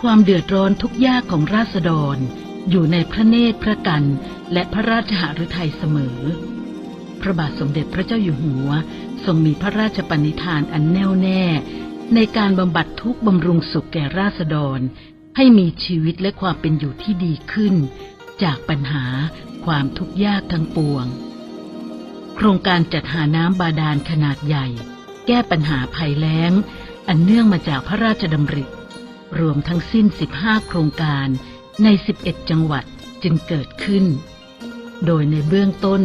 ความเดือดร้อนทุกยากของราษฎร อยู่ในพระเนตรพระกัน และพระราชหฤทัยเสมอ พระบาทสมเด็จพระเจ้าอยู่หัว ทรงมีพระราชปณิธานอันแน่วแน่ ในการบำบัดทุกบำรุงสุขแก่ราษฎร ให้มีชีวิตและความเป็นอยู่ที่ดีขึ้น จากปัญหาความทุกข์ยากทั้งปวง โครงการจัดหาน้ำบาดาลขนาดใหญ่ แก้ปัญหาภัยแล้ง อันเนื่องมาจากพระราชดำริ รวมทั้งสิ้น 15 โครงการใน 11 จังหวัดจึงเกิดขึ้น โดยในเบื้องต้น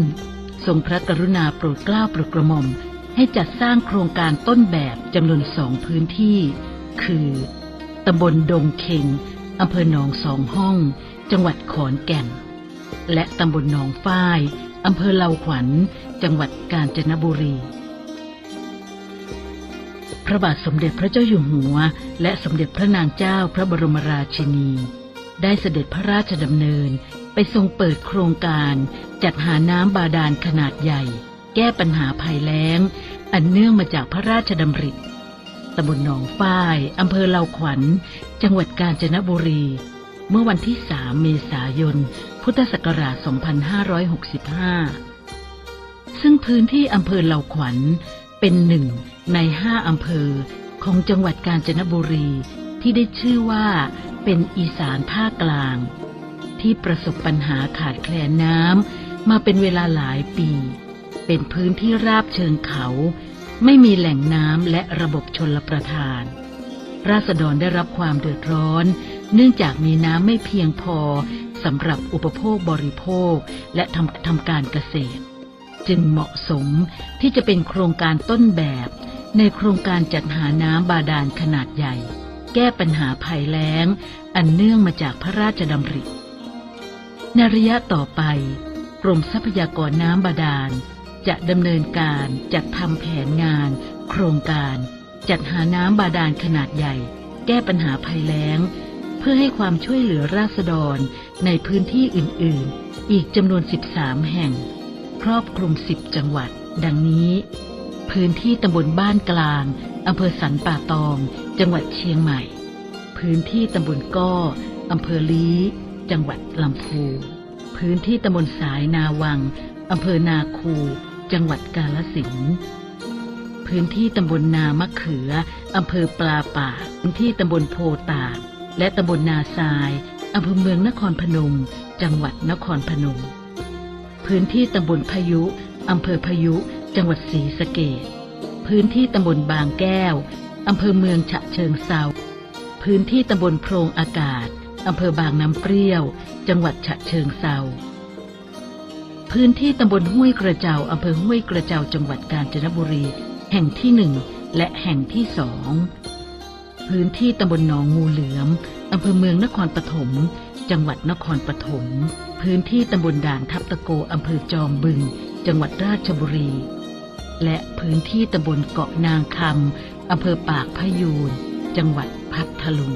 ทรงพระกรุณาโปรดเกล้าโปรดกระหม่อมให้จัดสร้างโครงการต้นแบบจำนวนสองพื้นที่ คือตำบลดงเค็งอำเภอหนองสองห้อง จังหวัดขอนแก่น และตำบลหนองฝ้ายอำเภอเลาขวัญ จังหวัดกาญจนบุรี พระบาทสมเด็จพระเจ้าอยู่หัว และสมเด็จพระนางเจ้าพระบรมราชินี ได้เสด็จพระราชดำเนินไปทรงเปิดโครงการ จัดหาน้ำบาดาลขนาดใหญ่ แก้ปัญหาภัยแล้ง อันเนื่องมาจากพระราชดำริตำบลหนองฝ้ายอำเภอเลาขวัญ จังหวัดกาญจนบุรี เมื่อวันที่ 3 เมษายน พุทธศักราช 2565 ซึ่งพื้นที่อำเภอเหล่าขวัญ เป็นหนึ่งในห้าอำเภอของจังหวัดกาญจนบุรีที่ได้ชื่อว่าเป็นอีสานภาคกลาง ที่ประสบปัญหาขาดแคลนน้ำมาเป็นเวลาหลายปี เป็นพื้นที่ราบเชิงเขา ไม่มีแหล่งน้ำและระบบชนลประทาน ราษฎรได้รับความเดือดร้อน เนื่องจากมีน้ำไม่เพียงพอสำหรับอุปโภคบริโภคและทำทำการเกษตร จึงเหมาะสมที่จะเป็นโครงการต้นแบบ ในโครงการจัดหาน้ำบาดาลขนาดใหญ่ แก้ปัญหาภัยแล้ง อันเนื่องมาจากพระราชดำริในระยะต่อไป กรมทรัพยากรน้ำบาดาล จะดำเนินการจัดทำแผนงาน โครงการ จัดหาน้ำบาดาลขนาดใหญ่ แก้ปัญหาภัยแล้ง เพื่อให้ความช่วยเหลือราษฎรในพื้นที่อื่น ๆ อีกจำนวน 13 แห่ง ครอบคลุม10จังหวัด ดังนี้ พื้นที่ตำบลบ้านกลางอำเภอสันป่าตอง จังหวัดเชียงใหม่ พื้นที่ตำบลก้ออำเภอลี้จังหวัดลำพูพื้นที่ตำบลสายนาวังอำเภอนาคู จังหวัดกาลสินธุ์พื้นที่ตำบลนามะเขืออำเภอปลาป่าพื้นที่ตำบลโพตากและตำบลนาทรายอำเภอเมืองนครพนม จังหวัดนครพนม พื้นที่ตำบลพายุ อำเภอพายุ จังหวัดศรีสะเกษพื้นที่ตำบลบางแก้ว อำเภอเมืองฉะเชิงเซาพื้นที่ตำบลโพรงอากาศ อำเภอบางน้ำเปรี้ยว จังหวัดฉะเชิงเซาพื้นที่ตำบลห้วยกระเจ้าอำเภอห้วยกระเจ้าจังหวัดกาญจนบุรี แห่งที่หนึ่งและแห่งที่สอง พื้นที่ตำบลหนองงูเหลือม ภอเมืองนครปฐม จังหวัดนครปฐม พื้นที่ตำบลด่านทับตะโกอำเภอจอมบึง จังหวัดราชบุรี และพื้นที่ตำบลเกาะนางคำอำเภอปากพยูน จังหวัดพัทลุง